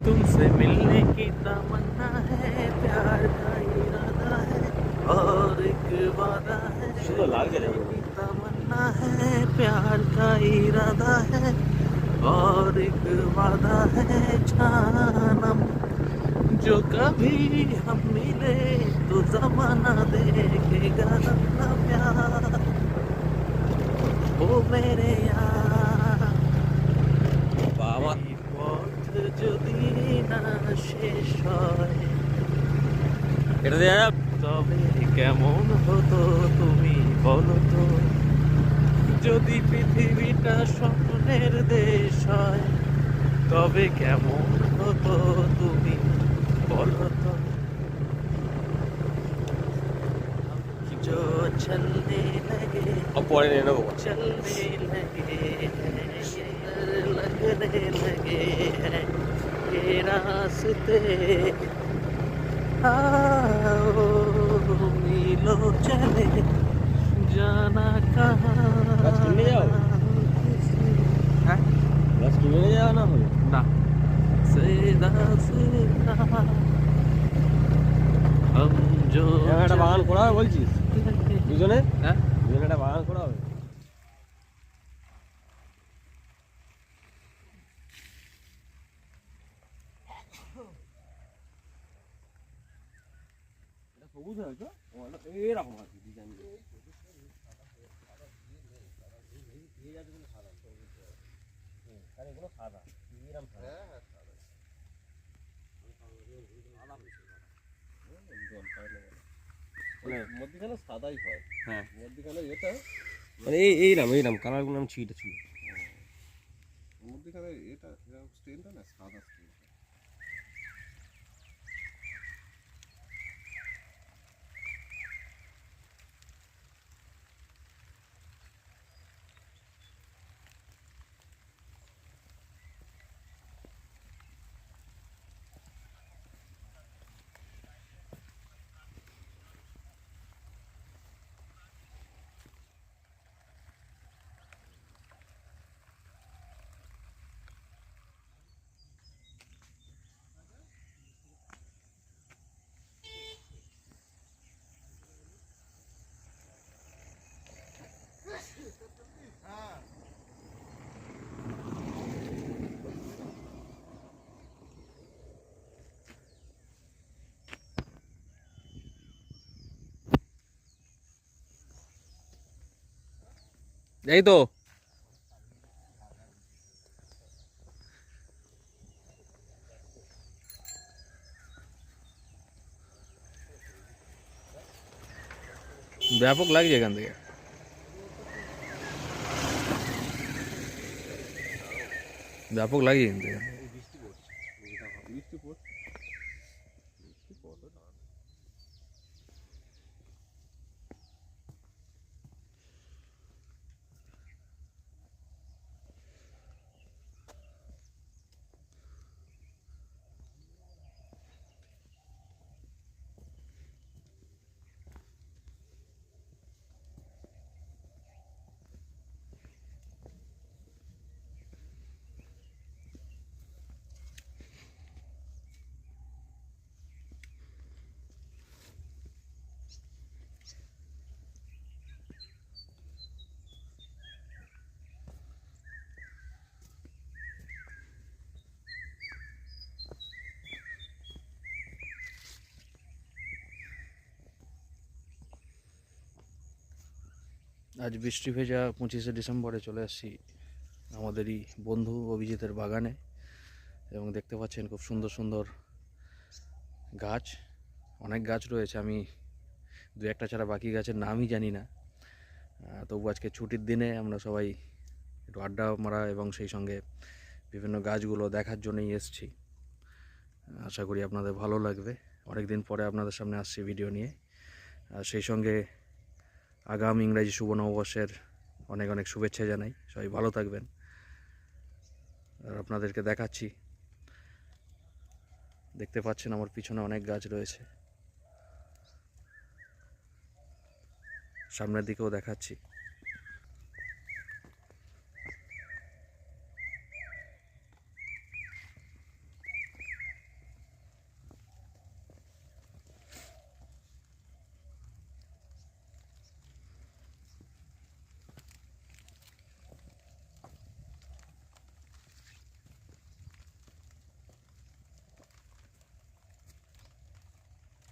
तुमसे मिलने की तमन्ना है प्यार का इरादा है और एक वादा है। तमन्ना है प्यार का इरादा है और एक वादा है जानम। जो कभी हम मिले तो जमाना देखेगा ना प्यार। ओ मेरे শেষ হয় এটা তবে কেমন হতো তুমি বলো তো? যদি পৃথিবীটা স্বপ্নের দেশ হয় তবে কেমন হতো তুমি বলো তো? আচ্ছা। চলনে লাগে পরে নিয়ে রাস্তে মিলো চলে জানা কাহা যাও না না বাগান করা হবে বলছিস দুজনে হ্যাঁ দুজনে একটা বাগান করা হবে সবুজ হয়েছে এরকম আছে ডিজাইন এগুলো সাদা এরকম সাদা মানে মধ্যখানে সাদাই হয়। হ্যাঁ। মধ্যখানে এটা মানে এই এইরাম এইরাম কালারগুলো আমি ছিটা ছিল মধ্যখানে এটা এটা স্টেনটা না সাদা স্টেন এই তো ব্যাপক লাগছে এখান থেকে ব্যাপক লাগছে এখান থেকে আজ বৃষ্টি ভেজা পঁচিশে ডিসেম্বরে চলে আসছি আমাদেরই বন্ধু অভিজিতের বাগানে এবং দেখতে পাচ্ছেন খুব সুন্দর সুন্দর গাছ, অনেক গাছ রয়েছে। আমি দু একটা ছাড়া বাকি গাছের নামই জানি না। তবু আজকে ছুটির দিনে আমরা সবাই একটু আড্ডা মারা এবং সেই সঙ্গে বিভিন্ন গাছগুলো দেখার জন্যই এসছি। আশা করি আপনাদের ভালো লাগবে। অনেক দিন পরে আপনাদের সামনে আসছি ভিডিও নিয়ে। আর সেই সঙ্গে আগাম ইংরাজি শুভ নববর্ষের অনেক অনেক শুভেচ্ছা জানাই। সবাই ভালো থাকবেন। আর আপনাদেরকে দেখাচ্ছি। দেখতে পাচ্ছেন আমার পিছনে অনেক গাছ রয়েছে। সামনের দিকেও দেখাচ্ছি।